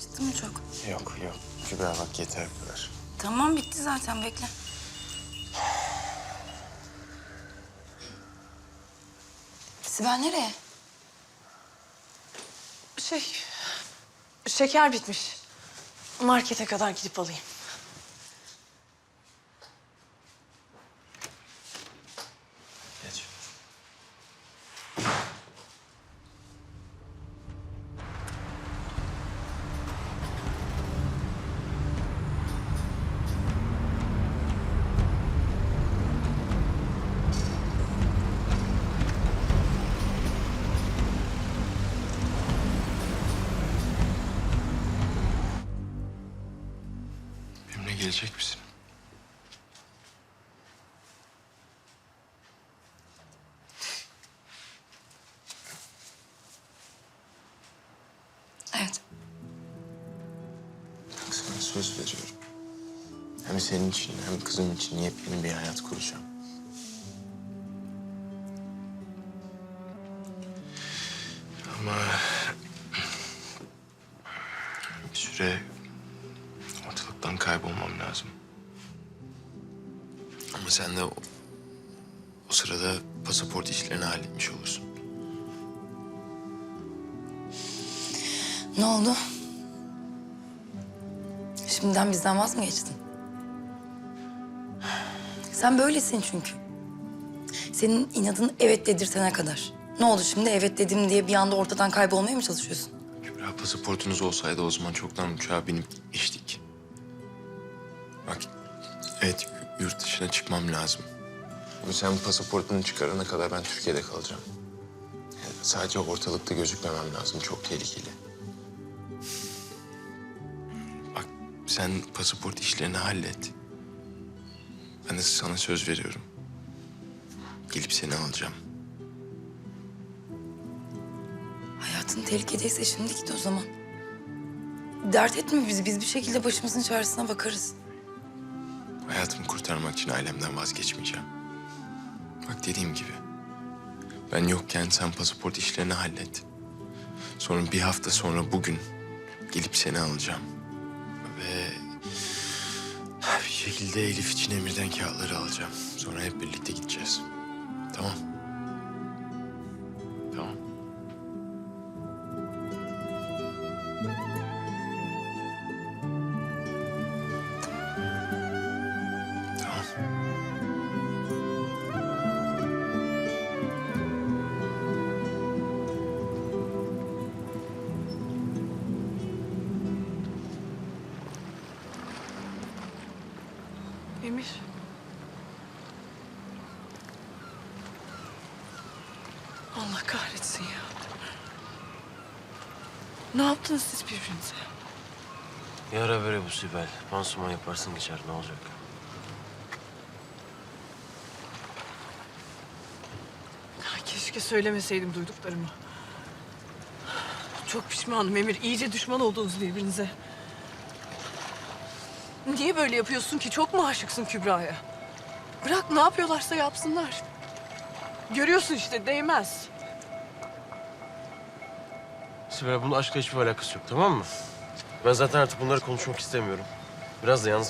Acıttı mı çok? Yok yok. Kübra bak yeter bu kadar. Tamam bitti zaten bekle. Sibel nereye? Şey, şeker bitmiş. Markete kadar gidip alayım. Gelecek misin? Evet. Bak sana söz veriyorum. Hem senin için hem kızım için yepyeni bir hayat kuracağım. Ama bir süre ortalıktan kaybolmam lazım. Ama sen de o, o sırada pasaport işlerini halletmiş olursun. Ne oldu? Şimdiden bizden vaz mı geçtin? Sen böylesin çünkü. Senin inadın evet dedirtene kadar. Ne oldu şimdi evet dedim diye bir anda ortadan kaybolmaya mı çalışıyorsun? Kübra pasaportunuz olsaydı o zaman çoktan uçağa binip gitmiştik. Bak evet yurt dışına çıkmam lazım. Ama sen pasaportunu çıkarana kadar ben Türkiye'de kalacağım. Yani sadece ortalıkta gözükmemem lazım. Çok tehlikeli. Bak sen pasaport işlerini hallet. Ben de sana söz veriyorum. Gelip seni alacağım. Hayatın tehlikedeyse şimdi git o zaman. Dert etme bizi. Biz bir şekilde başımızın çaresine bakarız. Hayatımı kurtarmak için ailemden vazgeçmeyeceğim. Bak dediğim gibi. Ben yokken sen pasaport işlerini hallet. Sonra bir hafta sonra bugün gelip seni alacağım. Ve bir şekilde Elif için Emir'den kağıtları alacağım. Sonra hep birlikte gideceğiz. Tamam. Emir. Allah kahretsin ya. Ne yaptınız siz birbirinize? Yara böyle bu Sibel. Pansuman yaparsın geçer ne olacak? Ya keşke söylemeseydim duyduklarımı. Çok pişmanım Emir. İyice düşman oldunuz birbirinize. Niye böyle yapıyorsun ki? Çok mu aşıksın Kübra'ya? Bırak ne yapıyorlarsa yapsınlar. Görüyorsun işte değmez. Sibel bunun aşkla hiçbir alakası yok tamam mı? Ben zaten artık bunları konuşmak istemiyorum. Biraz da yalnız